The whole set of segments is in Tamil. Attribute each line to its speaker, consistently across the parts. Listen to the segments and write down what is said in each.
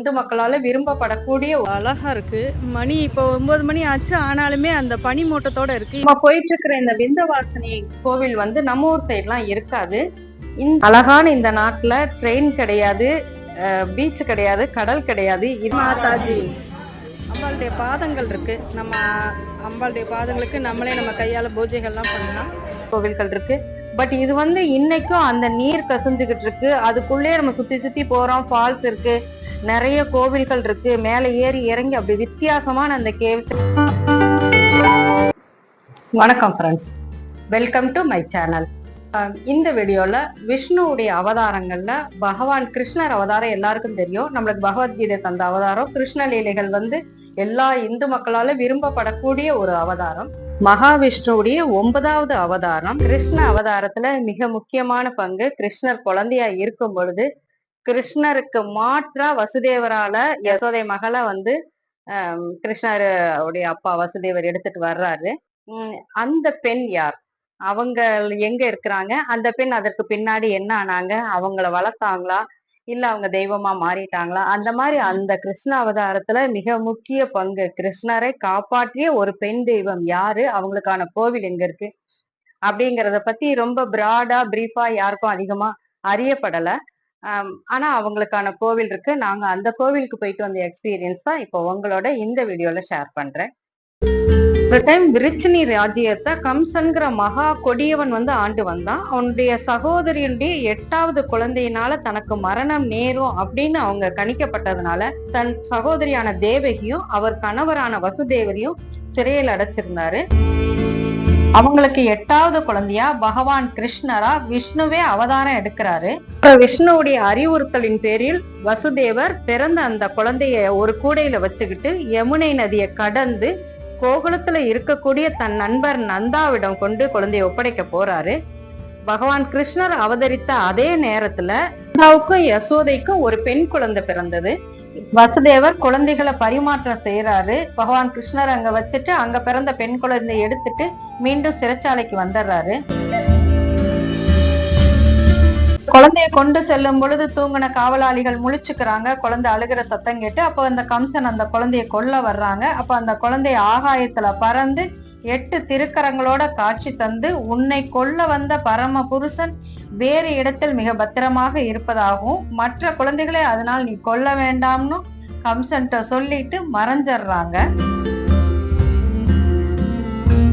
Speaker 1: இந்து மக்களால விரும்பப்படக்கூடிய
Speaker 2: அழகா இருக்கு. மணி இப்போ ஒன்பது மணி ஆச்சு. ஆனாலுமே அந்த பனி மூட்டத்தோட இருக்கு.
Speaker 1: நம்ம போயிட்டு இருக்கிற இந்த விந்தவாசினி கோவில் வந்து நம்ம ஊர் சைட்லாம் இருக்காது. அழகான இந்த நாட்டுல ட்ரெயின் கிடையாது பீச் கிடையாது கடல் கிடையாது.
Speaker 2: மாதாஜி அம்பாளுடைய பாதங்கள் இருக்கு. நம்ம அம்பாளுடைய பாதங்களுக்கு நம்மளே நம்ம கையால பூஜைகள்லாம் பண்ணலாம்.
Speaker 1: கோவில்கள் இருக்கு. பட் இது வந்து இன்னைக்கும் அந்த நீர் கசிஞ்சுகிட்டு இருக்கு. அதுக்குள்ளே நம்ம சுத்தி சுத்தி போறோம். ஃபால்ஸ் இருக்கு. நிறைய கோவில்கள் இருக்கு. மேலே ஏறி இறங்கி அப்படி வித்தியாசமான அந்த கேவ்ஸ். வணக்கம் friends welcome to my channel இந்த வீடியோல விஷ்ணுவுடைய அவதாரங்கள்ல பகவான் கிருஷ்ணர் அவதாரம் எல்லாருக்கும் தெரியும். நம்மளுக்கு பகவத்கீதை தந்த அவதாரம். கிருஷ்ண லீலைகள் வந்து எல்லா இந்து மக்களால விரும்பப்படக்கூடிய ஒரு அவதாரம். மகாவிஷ்ணுவுடைய ஒன்பதாவது அவதாரம். கிருஷ்ண அவதாரத்துல மிக முக்கியமான பங்கு கிருஷ்ணர் குழந்தையா இருக்கும் பொழுது கிருஷ்ணருக்கு மாற்றா வசுதேவரால யசோதை மகளை வந்து ஆஹ் கிருஷ்ணர் உடைய அப்பா வசுதேவர் எடுத்துட்டு வர்றாரு. உம் அந்த பெண் யார்? அவங்க எங்க இருக்கிறாங்க? அந்த பெண் அதற்கு பின்னாடி என்ன ஆனாங்க? அவங்கள வளர்த்தாங்களா? இல்ல அவங்க தெய்வமா மாறிட்டாங்களா? அந்த மாதிரி அந்த கிருஷ்ண அவதாரத்துல மிக முக்கிய பங்கு கிருஷ்ணரை காப்பாற்றிய ஒரு பெண் தெய்வம் யாரு? அவங்களுக்கான கோவில் எங்க இருக்கு? அப்படிங்கறத பத்தி ரொம்ப பிராடா பிரீஃபா யாருக்கும் அதிகமா அறியப்படல. ஆனா அவங்களுக்கான கோவில் இருக்கு. நாங்க அந்த கோவிலுக்கு போயிட்டு வந்த எக்ஸ்பீரியன்ஸ் தான் இப்போ உங்களோட இந்த வீடியோல ஷேர் பண்றேன். ஒரு டைம் விருச்சினி ராஜ்யத்தை கம்சன்கிற மகா கொடியவன் வந்து ஆண்டு வந்தான். அவனுடைய சகோதரியுடைய எட்டாவது குழந்தையினால தனக்கு மரணம் நேரும் அப்படின்னு அவங்க கணிக்கப்பட்டதுனால தன் சகோதரியான தேவகியும் அவர் கணவரான வசுதேவரையும் சிறையில் அடைச்சிருந்தாரு. அவங்களுக்கு எட்டாவது குழந்தையா பகவான் கிருஷ்ணரா விஷ்ணுவே அவதாரம் எடுக்கிறாரு. விஷ்ணுவுடைய அறிவுறுத்தலின் பேரில் வசுதேவர் பிறந்த அந்த குழந்தைய ஒரு கூடையில வச்சுக்கிட்டு யமுனை நதியை கடந்து கோகுலத்துல இருக்கக்கூடிய தன் நண்பர் நந்தாவிடம் கொண்டு குழந்தையை ஒப்படைக்க போறாரு. பகவான் கிருஷ்ணர் அவதரித்த அதே நேரத்துல நந்தாவுக்கும் யசோதைக்கும் ஒரு பெண் குழந்தை பிறந்தது. வசுதேவர் குழந்தைகளை பரிமாற்றம் செய்யறாரு பகவான் கிருஷ்ணர் அங்க வச்சுட்டு அங்க பிறந்த பெண் குழந்தைய எடுத்துட்டு மீண்டும் சிறைச்சாலைக்கு வந்துடுறாரு. குழந்தைய கொண்டு செல்லும் பொழுது தூங்கின காவலாளிகள் முழிச்சுக்கிறாங்க. குழந்தை அழுகிற சத்தம் கேட்டு அப்போ அந்த கம்சன் அந்த குழந்தைய கொல்ல வர்றாங்க. அப்ப அந்த குழந்தைய ஆகாயத்துல பறந்து எட்டு திருக்கரங்களோட காட்சி தந்து உன்னை கொல்ல வந்த பரம புருஷன் வேறு இடத்தில் மிக பத்திரமாக இருப்பதாகவும் மற்ற குழந்தைகளை அதனால் நீ கொல்ல வேண்டாம்னு கம்சன்ட்ட சொல்லிட்டு மறைஞ்சிடுறாங்க.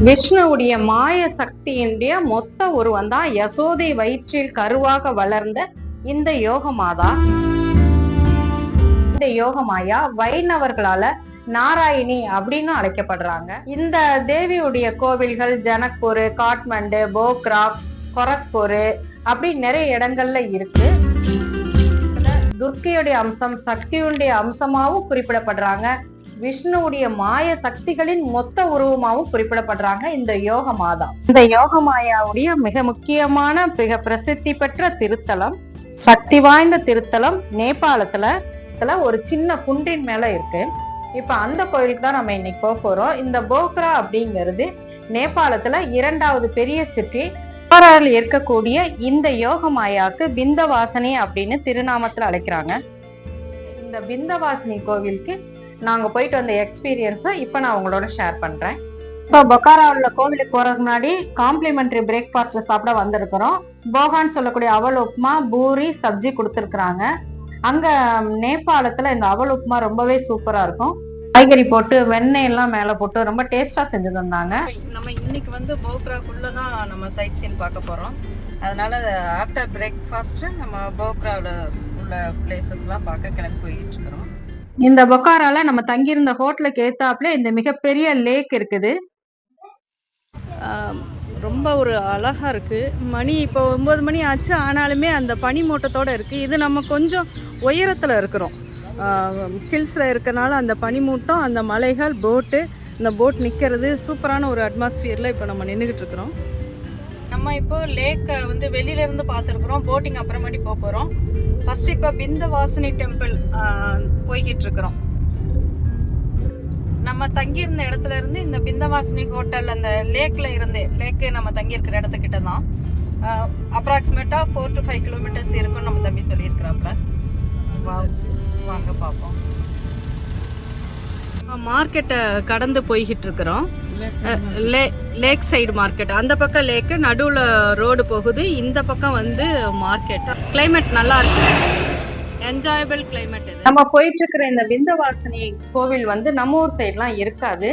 Speaker 1: விஷ்ணுவுடைய மாய சக்தியினுடைய மொத்த உருவம் தான் யசோதை வயிற்றில் கருவாக வளர்ந்த இந்த யோகமாதா. இந்த யோகமாயா வைணவர்களால நாராயணி அப்படின்னு அழைக்கப்படுறாங்க. இந்த தேவியுடைய கோவில்கள் ஜனக்பூர் காட்மண்டு போக்ரா கொரக்பூர் அப்படி நிறைய இடங்கள்ல இருக்கு. துர்க்கையுடைய அம்சம் சக்தியுடைய அம்சமாவும் குறிப்பிடப்படுறாங்க. விஷ்ணுவுடைய மாய சக்திகளின் மொத்த உருவமாவும் குறிப்பிடப்படுறாங்க இந்த யோக மாதா. இந்த யோக மாயாவுடைய மிக முக்கியமான மிக பிரசித்தி பெற்ற திருத்தலம் சக்தி வாய்ந்த திருத்தலம் நேபாளத்துல இதுல ஒரு சின்ன குன்றின் மேல இருக்கு. இப்ப அந்த கோயிலுக்கு தான் நம்ம இன்னைக்கு போக போறோம். இந்த போக்ரா அப்படிங்கிறது நேபாளத்துல இரண்டாவது பெரிய சிட்டி பாராவில் இருக்கக்கூடிய இந்த யோக மாயாவுக்கு பிந்த வாசனை அப்படின்னு திருநாமத்துல அழைக்கிறாங்க. இந்த பிந்தவாசினி கோவிலுக்கு நாங்க போயிட்டு வந்த எக்ஸ்பீரியன்ஸை இப்போ நான் உங்களோட ஷேர் பண்றேன். இப்போ பொக்காரா உள்ள கோவிலுக்கு போறதுக்கு முன்னாடி காம்ப்ளிமெண்டரி பிரேக்ஃபாஸ்ட் சாப்பிட வந்திருக்கிறோம். போகான்னு சொல்லக்கூடிய அவல் உப்புமா பூரி சப்ஜி கொடுத்துருக்குறாங்க. அங்க நேபாளத்துல இந்த அவல் உப்புமா ரொம்பவே சூப்பரா இருக்கும். காய்கறி போட்டு வெண்ணெய் எல்லாம் மேல போட்டு ரொம்ப டேஸ்டா செஞ்சு தந்தாங்க.
Speaker 2: நம்ம இன்னைக்கு வந்து போக்ராக்குள்ள தான் நம்ம சைட் சீன் பார்க்க போறோம். அதனால ஆஃப்டர் பிரேக்ஃபாஸ்ட் நம்ம போக்ராவில் உள்ள பிளேசஸ்லாம் பார்க்க கிளம்பி போயிட்டு இருக்கிறோம்.
Speaker 1: இந்த பொக்காரால நம்ம தங்கியிருந்த ஹோட்டலுக்கு ஏத்தாப்புல இந்த மிகப்பெரிய லேக் இருக்குது.
Speaker 2: ரொம்ப ஒரு அழகா இருக்கு. மணி இப்போ ஒன்பது மணி ஆச்சு ஆனாலுமே அந்த பனி மூட்டத்தோட இருக்கு. இது நம்ம கொஞ்சம் உயரத்தில் இருக்கிறோம். ஹில்ஸில் இருக்கனால அந்த பனிமூட்டம் அந்த மலைகள் போட்டு இந்த போட் நிற்கிறது சூப்பரான ஒரு அட்மாஸ்பியரில் இப்போ நம்ம நின்றுக்கிட்டு இருக்கிறோம். நம்ம இப்போ லேக்கை வந்து வெளியில இருந்து பார்த்துருக்குறோம். போட்டிங் அப்புறமாட்டி போக போகிறோம் ஃபர்ஸ்ட் இப்போ பிந்த வாசினி டெம்பிள் போய்கிட்டு இருக்கிறோம் நம்ம தங்கியிருந்த இடத்துல இருந்து இந்த பிந்தவாசினி ஹோட்டல் அந்த லேக்ல இருந்து லேக்கு நம்ம தங்கியிருக்கிற இடத்துக்கிட்ட தான் அப்ராக்சிமேட்டாக ஃபோர் டு ஃபைவ் கிலோமீட்டர்ஸ் இருக்கும்னு நம்ம தம்பி சொல்லியிருக்கிறாப்புல. வாங்க பார்ப்போம் மார்க்கெட்டை கடந்து போய்கிட்டு இருக்கிறோம் லே லேக் சைடு மார்க்கெட் அந்த பக்கம் லேக்கு நடுவில் ரோடு போகுது. இந்த பக்கம் வந்து மார்க்கெட் கிளைமேட் நல்லா இருக்கு. என்ஜாயபிள் கிளைமேட் இது.
Speaker 1: நம்ம போயிட்டு இருக்கிற இந்த பிந்தவாசினி கோவில் வந்து நம்ம ஊர் சைட்லாம் இருக்காது.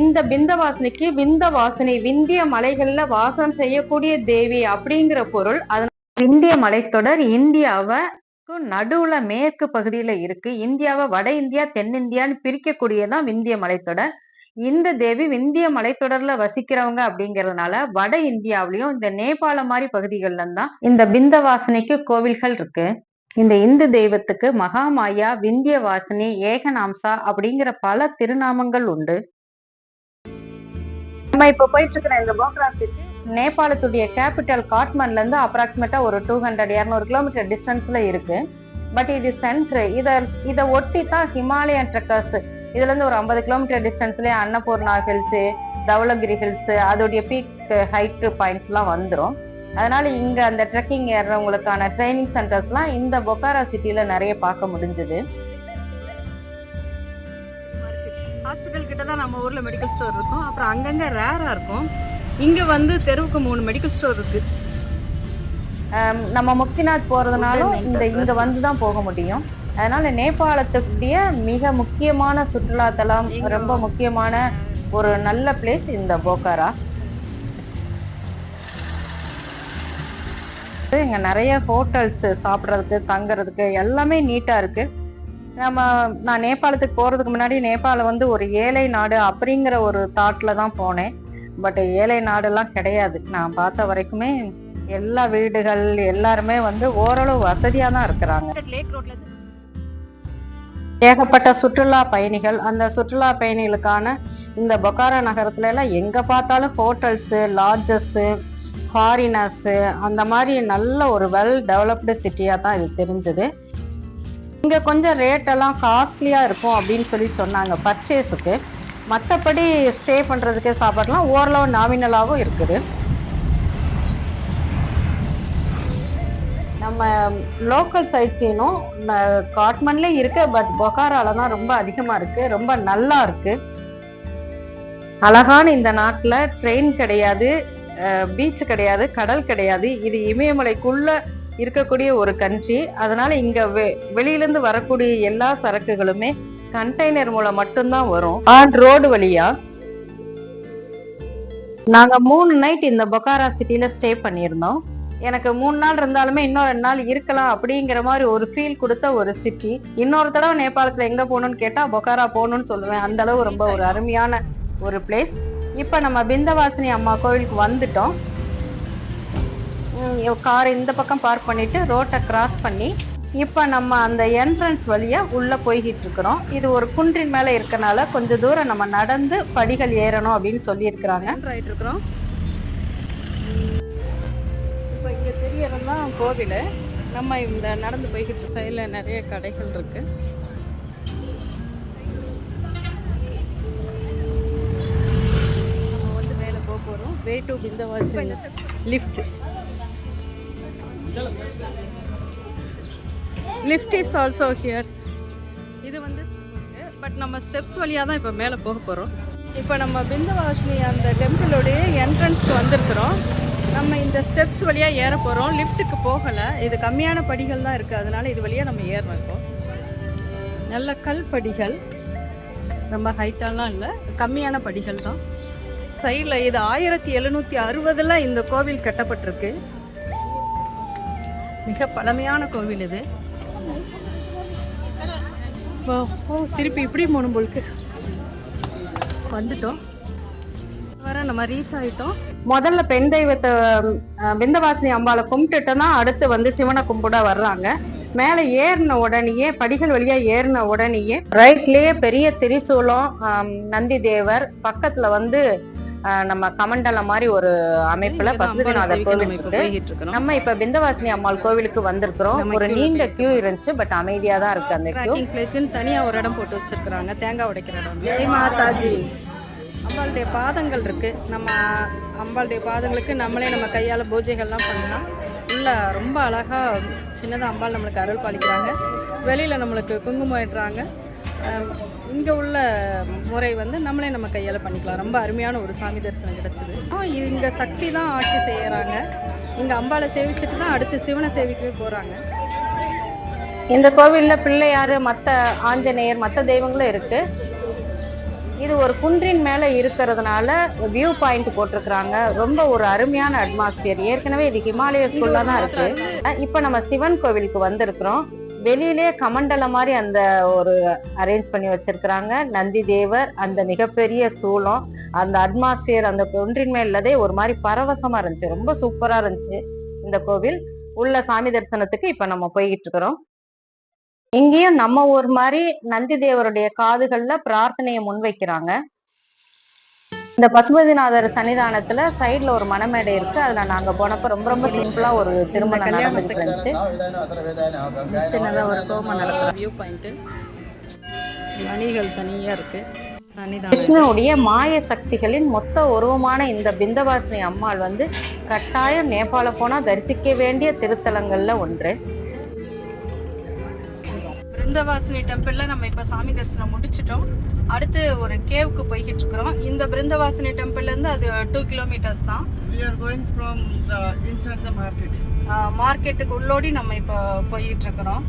Speaker 1: இந்த பிந்தவாசினிக்கு விந்தவாசினி விந்திய மலைகள்ல வாசம் செய்யக்கூடிய தேவி அப்படிங்கிற பொருள். அதனால விந்திய மலைத்தொடர் இந்தியாவை ஸோ நடுவுல மேற்கு பகுதியில இருக்கு. இந்தியாவை வட இந்தியா தென்னிந்தியான்னு பிரிக்கக்கூடியதான் விந்திய மலைத்தொடர். இந்த தேவி விந்திய மலைத்தொடர்ல வசிக்கிறவங்க அப்படிங்கறதுனால வட இந்தியாவிலயும் இந்த நேபாள மாதிரி பகுதிகள்ல தான் இந்த பிந்த வாசனைக்கு கோவில்கள் இருக்கு. இந்த இந்து தெய்வத்துக்கு மகாமாயா விந்திய விந்தியவாசினி ஏகநாம்சா அப்படிங்கிற பல திருநாமங்கள் உண்டு. நம்ம இப்ப போயிட்டு இருக்கிற இந்த போக்ராசிக்கு நேபாளத்துடைய கேபிட்டல் காட்மண்ட்லேருந்து அப்ராக்சிமேட்டா ஒரு டூ ஹண்ட்ரட் இரநூறு கிலோமீட்டர் டிஸ்டன்ஸ்ல இருக்கு. பட் இது சென்ட்ரு இதை இதை ஒட்டி தான் ஹிமாலயன் ட்ரெக்கர்ஸ் இதுலேருந்து ஒரு ஐம்பது கிலோமீட்டர் டிஸ்டன்ஸ்லேயே அன்னபூர்ணா ஹில்ஸு தவளகிரி ஹில்ஸு அதோடைய பீக் ஹைட் பாயிண்ட்ஸ்லாம் வந்துடும் வந்துரும். அதனால இங்க அந்த ட்ரெக்கிங் ஏறுறவங்களுக்கான ட்ரைனிங் சென்டர்ஸ்லாம் இந்த பொக்காரா சிட்டியில் நிறைய பார்க்க முடிஞ்சது.
Speaker 2: ஹாஸ்பிட்டல் கிட்ட தான் நம்ம ஊர்ல மெடிக்கல் ஸ்டோர் இருக்கும். அப்புறம் அங்கங்க ரேரா இருக்கும். இங்க வந்து தெருவுக்கு மூணு மெடிக்கல் ஸ்டோர் இருக்கு.
Speaker 1: நம்ம முக்திநாத்
Speaker 2: Women
Speaker 1: இந்த இங்க. வந்து தான் போக முடியும். அதனால நேபாளத்துடைய மிக முக்கியமான சுற்றுலா தலம்
Speaker 2: எங்க
Speaker 1: ரொம்ப முக்கியமான ஒரு நல்ல பிளேஸ் இந்த போக்காரா இங்க நிறைய ஹோட்டல்ஸ் சாப்பிட்றதுக்கு தங்குறதுக்கு எல்லாமே நீட்டா இருக்கு. நம்ம நான் நேபாளத்துக்கு போறதுக்கு முன்னாடி நேபாளம் வந்து ஒரு ஏழை நாடு அப்படிங்கிற ஒரு தாட்ல தான் போனேன். பட் ஏழை நாடெல்லாம் கிடையாது. நான் பார்த்த வரைக்குமே எல்லா வீடுகள் எல்லாருமே வந்து ஓரளவு வசதியா தான் இருக்கிறாங்க. ஏகப்பட்ட சுற்றுலா பயணிகள் அந்த சுற்றுலா பயணிகளுக்கான இந்த பொக்காரா நகரத்துல எல்லாம் எங்க பார்த்தாலும் ஹோட்டல்ஸ் லாட்ஜஸ் ஃபாரினர்ஸ் அந்த மாதிரி நல்ல ஒரு வெல் டெவலப்டு சிட்டியா தான் இது தெரிஞ்சது. இங்க கொஞ்சம் ரேட் எல்லாம் காஸ்ட்லியா இருக்கும் அப்படின்னு சொல்லி சொன்னாங்க பர்ச்சேஸுக்கு மற்றபடி ஸ்டே பண்ணுறதுக்கே சாப்பாடுலாம் ஓரளவு நாமினலாகவும் இருக்குது. நம்ம லோக்கல் சைட் சீனும் காட்மன்ல இருக்கு பட் பொகாரால தான் ரொம்ப அதிகமாக இருக்கு ரொம்ப நல்லா இருக்குது அழகான இந்த நாட்டில் ட்ரெயின் கிடையாது பீச் கிடையாது கடல் கிடையாது இது இமயமலைக்குள்ள இருக்கக்கூடிய ஒரு கண்ட்ரி அதனால இங்க வெ- வெளியிலேருந்து வரக்கூடிய எல்லா சரக்குகளுமே கண்டெய்னர் மூலம் மட்டும்தான் வரும். ஆன் ரோடு வழியா? நாங்க மூணு நைட் இந்த பொக்காரா சிட்டில ஸ்டே பண்ணியிருந்தோம். எனக்கு மூணு நாள் இருந்தாலுமே இன்னும் ரெண்டு நாள் இருக்கலாம் அப்படிங்கிற மாதிரி ஒரு ஃபீல் கொடுத்த ஒரு சிட்டி இன்னொரு தடவை நேபாளத்துல எங்க போகணும்னு கேட்டா பொக்காரா போகணும்னு சொல்லுவேன். அந்த அளவு ரொம்ப ஒரு அருமையான ஒரு பிளேஸ் இப்ப நம்ம பிந்தவாசினி அம்மா கோவிலுக்கு வந்துட்டோம். கார் இந்த பக்கம் பார்க் பண்ணிட்டு ரோட்டை கிராஸ் பண்ணி இப்ப நம்ம அந்த என்ட்ரன்ஸ் வழியா உள்ள போய்கிட்டு இருக்கிறோம். இது ஒரு குன்றின் மேல இருக்கனால கொஞ்சம் தூரம் நம்ம நடந்து படிகள் ஏறணும் அப்படின்னு சொல்லி இருக்கிறாங்க
Speaker 2: ஆயிட்டு இருக்கிறோம். இப்போ இங்க தெரியறது தான் கோவில். நம்ம இந்த நடந்து போய்கிட்டு சைடில் நிறைய கடைகள் இருக்கு. நம்ம வந்து மேலே போக போகிறோம் way to Bindhavasi lift lift is also here இது வந்து பட் நம்ம ஸ்டெப்ஸ் வழியாக தான் இப்போ மேலே போக போகிறோம் இப்போ நம்ம பிந்தவாசினி அந்த டெம்பிளுடைய என்ட்ரன்ஸ்க்கு வந்திருக்கிறோம். நம்ம இந்த ஸ்டெப்ஸ் வழியாக ஏற போகிறோம் லிஃப்ட்டுக்கு போகலை. இது கம்மியான படிகள் தான் இருக்குது அதனால இது வழியாக நம்ம ஏறணும் இப்போ நல்ல கல் படிகள். ரொம்ப ஹைட்டாலாம் இல்லை. கம்மியான படிகள் தான். சைடில் இது ஆயிரத்தி எழுநூற்றி அறுபதில் இந்த கோவில் கட்டப்பட்டிருக்கு. மிக பழமையான கோவில் இது. ஓ ஓ திருப்பி இப்படி போகணும் போலுக்கு. வந்துட்டோம். வர நம்ம ரீச் ஆயிட்டோம்.
Speaker 1: முதல்ல பெண் தெய்வத்தை விந்தவாசினி அம்பாவை அம்பாளை அடுத்து வந்து சிவனை கும்பிட வர்றாங்க. மேல ஏறின உடனேயே படிகள் வழியா ஏறின உடனேயே ரைட்லயே பெரிய திரிசூலம் நந்தி தேவர் பக்கத்துல வந்து நம்ம கமண்டலம் மாதிரி ஒரு அமைப்புல பசுபதிநாதர் கோவில் இருக்கு நம்ம இப்ப பிந்தவாசினி அம்மாள் கோவிலுக்கு வந்திருக்கிறோம். ஒரு நீண்ட கியூ இருந்துச்சு பட் அமைதியா தான் இருக்கு அந்த கியூ
Speaker 2: ட்ராக்கிங் பிளேஸ்னு தனியாக ஒரு இடம் போட்டு வச்சிருக்கிறாங்க. தேங்காய் உடைக்கிற இடம். ஜெய் மாதாஜி. அம்பாளுடைய பாதங்கள் இருக்கு. நம்ம அம்பாளுடைய பாதங்களுக்கு நம்மளே நம்ம கையால் பூஜைகள்லாம் பண்ணலாம் உள்ள உள்ள ரொம்ப அழகாக சின்னதாக அம்பாள் நம்மளுக்கு அருள் பாலிக்கிறாங்க. வெளியில் நம்மளுக்கு குங்குமம் இடுறாங்க. இங்கே உள்ள முறை வந்து நம்மளே நம்ம கையால் பண்ணிக்கலாம். ரொம்ப அருமையான ஒரு சாமி தரிசனம் கிடச்சிது. இங்கே சக்தி தான் ஆட்சி செய்கிறாங்க இங்கே அம்பாளை சேவிச்சுட்டு தான் அடுத்து சிவனை சேவிக்கவே போகிறாங்க
Speaker 1: இந்த கோவில்ல பிள்ளையாரு மத்த ஆஞ்சநேயர் மத்த தெய்வங்களும் இருக்கு. இது ஒரு குன்றின் மேல இருக்கிறதுனால வியூ பாயிண்ட் போட்டிருக்கிறாங்க. ரொம்ப ஒரு அருமையான அட்மாஸ்பியர் ஏற்கனவே இது ஹிமாலய ஸ்கூல்ல தான் இருக்கு. இப்ப நம்ம சிவன் கோவிலுக்கு வந்திருக்கிறோம். வெளியிலே கமண்டல மாதிரி அந்த ஒரு அரேஞ்ச் பண்ணி வச்சிருக்கிறாங்க. நந்தி தேவர் அந்த மிகப்பெரிய சூளம் அந்த அட்மாஸ்பியர் அந்த குன்றின் மேல்லதே ஒரு மாதிரி பரவசமா இருந்துச்சு. ரொம்ப சூப்பரா இருந்துச்சு இந்த கோவில். உள்ள சாமி தரிசனத்துக்கு இப்ப நம்ம போய்கிட்டு இருக்கிறோம். இங்கேயும் நம்ம ஊர் மாதிரி நந்தி தேவருடைய காதுகள்ல பிரார்த்தனையை முன்வைக்கிறாங்க. இந்த பசுபதிநாதர் சன்னிதானத்துல சைடுல ஒரு மணமேடை இருக்கு. அதுல நாங்க போனப்ப ரொம்ப ரொம்ப சிம்பிளா ஒரு திருமணம் நடந்துட்டு இருந்துச்சு.
Speaker 2: சின்னதாக ஒரு கோமம் நடத்துகிற வியூ பாயிண்ட்டு மணிகள் தனியாக இருக்குது சன்னிதானம்.
Speaker 1: விஷ்ணுவுடைய மாய சக்திகளின் மொத்த உருவமான இந்த பிந்தவாசினி அம்மாள் வந்து கட்டாயம் நேபாள போனா தரிசிக்க வேண்டிய திருத்தலங்கள்ல ஒன்று.
Speaker 2: பிருந்தவாசினி டெம்பிளில் நம்ம இப்போ சாமி தரிசனம் முடிச்சிட்டோம். அடுத்து ஒரு கேவுக்கு போய்கிட்டு இருக்கிறோம். இந்த பிருந்தவாசினி டெம்பிள்லேருந்து அது டூ கிலோமீட்டர்ஸ் தான்.
Speaker 3: We are going from the inside the market.
Speaker 2: மார்க்கெட்டுக்கு உள்ளோடி நம்ம இப்போ போய்கிட்டு இருக்கிறோம்.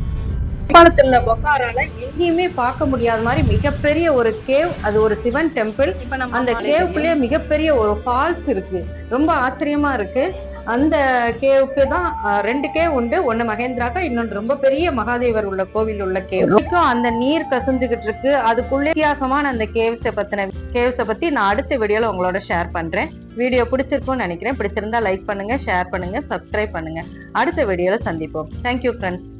Speaker 1: நேபாளத்துல பொக்காரால எங்கேயுமே பார்க்க முடியாத மாதிரி மிகப்பெரிய ஒரு கேவ் அது ஒரு சிவன் டெம்பிள்
Speaker 2: இப்போ நம்ம
Speaker 1: அந்த கேவுக்குள்ளேயே மிகப்பெரிய ஒரு ஃபால்ஸ் இருக்கு. ரொம்ப ஆச்சரியமா இருக்கு. அந்த கேவுக்கு தான் ரெண்டு கேவ் உண்டு. ஒண்ணு மகேந்திராக்கா இன்னொன்று ரொம்ப பெரிய மகாதேவர் உள்ள கோவில் உள்ள கேவ் அந்த நீர் கசிஞ்சுகிட்டு இருக்கு. அதுக்குள்ள வித்தியாசமான அந்த கேவ்ஸை பத்தின கேவ்ஸை பத்தி நான் அடுத்த வீடியோல உங்களோட ஷேர் பண்றேன். வீடியோ பிடிச்சிருக்கும்னு நினைக்கிறேன். பிடிச்சிருந்தா லைக் பண்ணுங்க ஷேர் பண்ணுங்க சப்ஸ்கிரைப் பண்ணுங்க. அடுத்த வீடியோல சந்திப்போம். Thank you friends